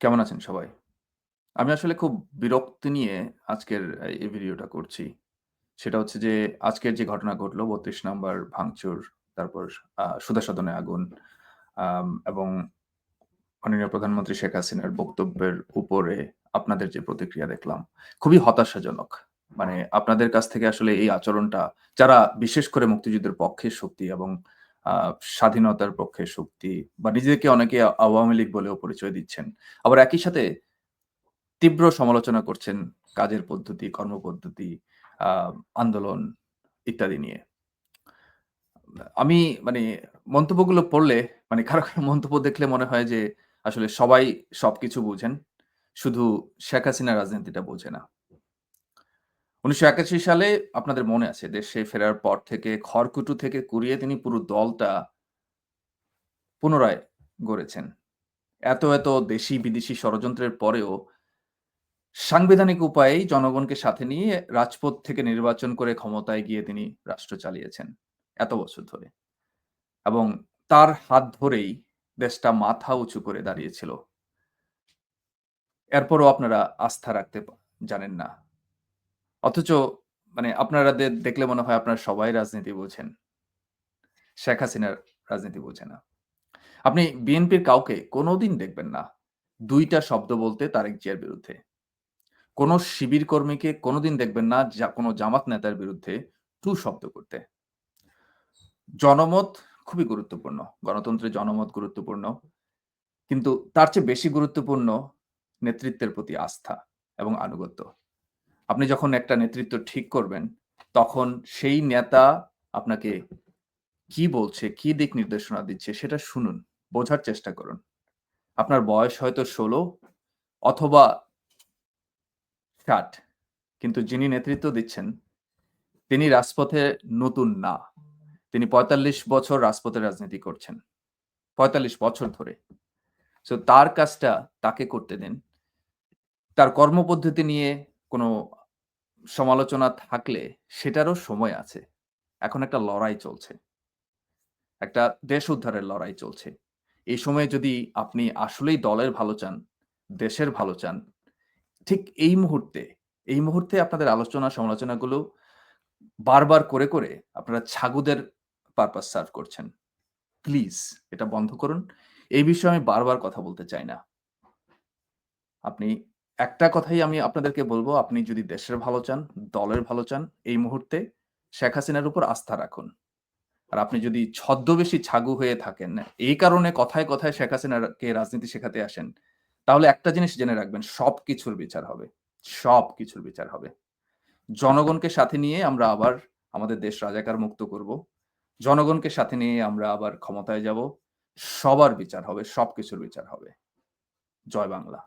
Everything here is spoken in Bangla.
কেমন আছেন সবাই? আমি আসলে খুব বিরক্তি নিয়ে আজকের এই ভিডিওটা করছি। সেটা হচ্ছে যে আজকের যে ঘটনা ঘটলো ৩২ নাম্বার ভাঙচুর, তারপর আ আগুন এবং মাননীয় প্রধানমন্ত্রী শেখ হাসিনার বক্তব্যের উপরে আপনাদের যে প্রতিক্রিয়া দেখলাম, খুবই হতাশাজনক। মানে আপনাদের কাছ থেকে আসলে এই আচরণটা যারা বিশেষ করে মুক্তিযুদ্ধের পক্ষে শক্তি এবং স্বাধীনতার পক্ষে শক্তি বা নিজেকে অনেকে আওয়ামী লীগ বলেও পরিচয় দিচ্ছেন। আবার একই সাথে তীব্র সমালোচনা করছেন কাজের পদ্ধতি, কর্মপদ্ধতি, আন্দোলন ইত্যাদি নিয়ে। আমি মানে মন্তব্যগুলো পড়লে মানে কারও, কারও মন্তব্য দেখলে মনে হয় যে আসলে সবাই সবকিছু বুঝেন। শুধু শেখ হাসিনা রাজনীতিটা বোঝে না। ১৯৮১ সালে আপনাদের মনে আছে দেশে ফেরার পর থেকে খড়কুটু থেকে কুড়িয়ে তিনি পুরো দলটা পুনরায় গড়েছেন। এত, এত দেশি বিদেশি ষড়যন্ত্রের পরেও সাংবিধানিক উপায়েই জনগণকে সাথে নিয়ে রাজপথ থেকে নির্বাচন করে ক্ষমতায় গিয়ে তিনি রাষ্ট্র চালিয়েছেন এত বছর ধরে। এবং তার হাত ধরেই দেশটা মাথা উঁচু করে দাঁড়িয়েছিল। এরপরও আপনারা আস্থা রাখতে জানেন না। অথচ মানে আপনারা দেখলে মনে হয় আপনারা সবাই রাজনীতি বোঝেন। শেখ হাসিনার রাজনীতি বোঝে না। আপনি বিএনপির কাউকে কোনদিন দেখবেন না দুইটা শব্দ বলতে তারেক জিয়ার বিরুদ্ধে। কোন শিবির কর্মীকে কোনোদিন দেখবেন না যা, কোন জামাত নেতার বিরুদ্ধে টু শব্দ করতে। জনমত খুবই গুরুত্বপূর্ণ। গণতন্ত্রে জনমত গুরুত্বপূর্ণ। কিন্তু তার চেয়ে বেশি গুরুত্বপূর্ণ নেতৃত্বের প্রতি আস্থা এবং আনুগত্য। আপনি যখন একটা নেতৃত্ব ঠিক করবেন, তখন সেই নেতা আপনাকে কি বলছে, কি দিক নির্দেশনা দিচ্ছে সেটা শুনুন, বোঝার চেষ্টা করুন। আপনার বয়স হয়তো ১৬ অথবা ৬০ কিন্তু যিনি নেতৃত্ব দিচ্ছেন, তিনি রাজপথে নতুন না। তিনি ৪৫ বছর রাজপথে রাজনীতি করছেন। ৪৫ বছর ধরে। সো তার কাজটা তাকে করতে দিন। তার কর্মপদ্ধতি নিয়ে কোনো সমালোচনা থাকলে সেটারও সময় আছে। এখন একটা লড়াই চলছে। একটা দেশ উদ্ধারের লড়াই চলছে। এই সময়ে যদি আপনি আসলেই দলের ভালো চান, দেশের ভালো চান, ঠিক এই মুহূর্তে, এই মুহূর্তে আপনাদের আলোচনা সমালোচনাগুলো বারবার করে, করে আপনারা ছাগুদের পারপাস সার্ভ করছেন। প্লিজ এটা বন্ধ করুন। এই বিষয়ে আমি বারবার কথা বলতে চাই না। আপনি একটা কথাই আমি আপনাদেরকে বলব আপনি যদি দেশের ভালো চান, দলের ভালো চান, এই মুহূর্তে শেখ হাসিনার উপর আস্থা রাখুন। আর আপনি যদি ছদ্মবেশী ছাগু হয়ে থাকেন, এই কারণে কথায়, কথায় শেখ হাসিনাকে রাজনীতি শেখাতে আসেন, তাহলে একটা জিনিস জেনে রাখবেন, সব কিছুর বিচার হবে। সব কিছুর বিচার হবে। জনগণকে সাথে নিয়ে আমরা আবার আমাদের দেশ রাজাকার মুক্ত করব। জনগণকে সাথে নিয়ে আমরা আবার ক্ষমতায় যাব। সবার বিচার হবে, সব কিছুর বিচার হবে। জয় বাংলা।